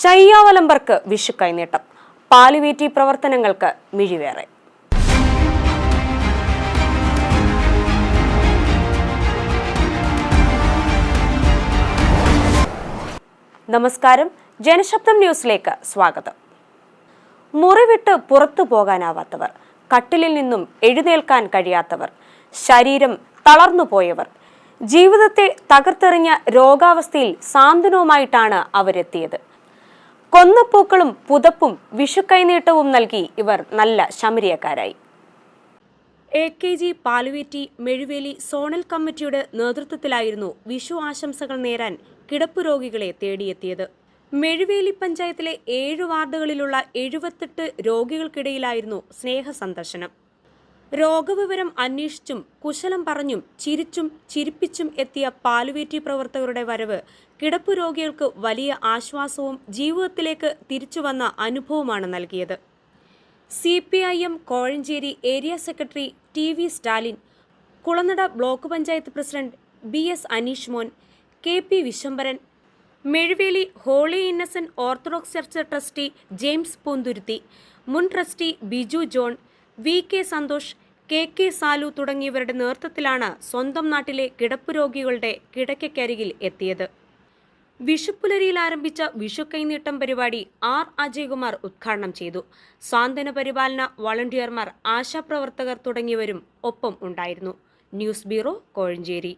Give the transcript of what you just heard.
ശയ്യാവലംബർക്ക് വിഷു കൈനീട്ടം. പാലുവേറ്റി പ്രവർത്തനങ്ങൾക്ക് മിഴിവേറെ. നമസ്കാരം. ജനശബ്ദം ന്യൂസിലേക്ക് സ്വാഗതം. മുറിവിട്ട് പുറത്തു പോകാനാവാത്തവർ കട്ടിലിൽ നിന്നും എഴുന്നേൽക്കാൻ കഴിയാത്തവർ ശരീരം തളർന്നു പോയവർ ജീവിതത്തെ തകർത്തെറിഞ്ഞ രോഗാവസ്ഥയിൽ സാന്ത്വനവുമായിട്ടാണ് അവരെത്തിയത്. കൊന്നപ്പൂക്കളും പുതപ്പും വിഷുക്കൈനീട്ടവും നൽകി ഇവർ നല്ല ശമരിയക്കാരായി. A K G Paluvetti Mezhuveli zonal കമ്മിറ്റിയുടെ നേതൃത്വത്തിലായിരുന്നു വിഷു ആശംസകൾ നേരാൻ കിടപ്പ് രോഗികളെ തേടിയെത്തിയത്. മെഴുവേലി പഞ്ചായത്തിലെ ഏഴ് വാർഡുകളിലുള്ള എഴുപത്തെട്ട് രോഗികൾക്കിടയിലായിരുന്നു സ്നേഹ സന്ദർശനം രോഗവിവരം അന്വേഷിച്ചും കുശലം പറഞ്ഞും ചിരിച്ചും ചിരിപ്പിച്ചും എത്തിയ പാലുവേറ്റി പ്രവർത്തകരുടെ വരവ് കിടപ്പ് രോഗികൾക്ക് വലിയ ആശ്വാസവും ജീവിതത്തിലേക്ക് തിരിച്ചുവന്ന അനുഭവമാണ് നൽകിയത്. C P I M Kozhencherry area secretary T V Stalin Kulanada block panchayat president B S Aneesh Mon K P Vishambharan Mezhuveli Holy Innocent Orthodox Church trustee James Poonthuruthi മുൻ trustee Biju John V K Santhosh K K Salu തുടങ്ങിയവരുടെ നേതൃത്വത്തിലാണ് സ്വന്തം നാട്ടിലെ കിടപ്പ് രോഗികളുടെ കിടക്കയ്ക്കരികിൽ എത്തിയത്. വിഷുപ്പുലരിയിൽ ആരംഭിച്ച വിഷു കൈനീട്ടം പരിപാടി ആർ അജയ്കുമാർ ഉദ്ഘാടനം ചെയ്തു. സാന്ത്വന പരിപാലന വളണ്ടിയർമാർ ആശാപ്രവർത്തകർ തുടങ്ങിയവരും ഒപ്പം ഉണ്ടായിരുന്നു. News bureau Kozhencherry.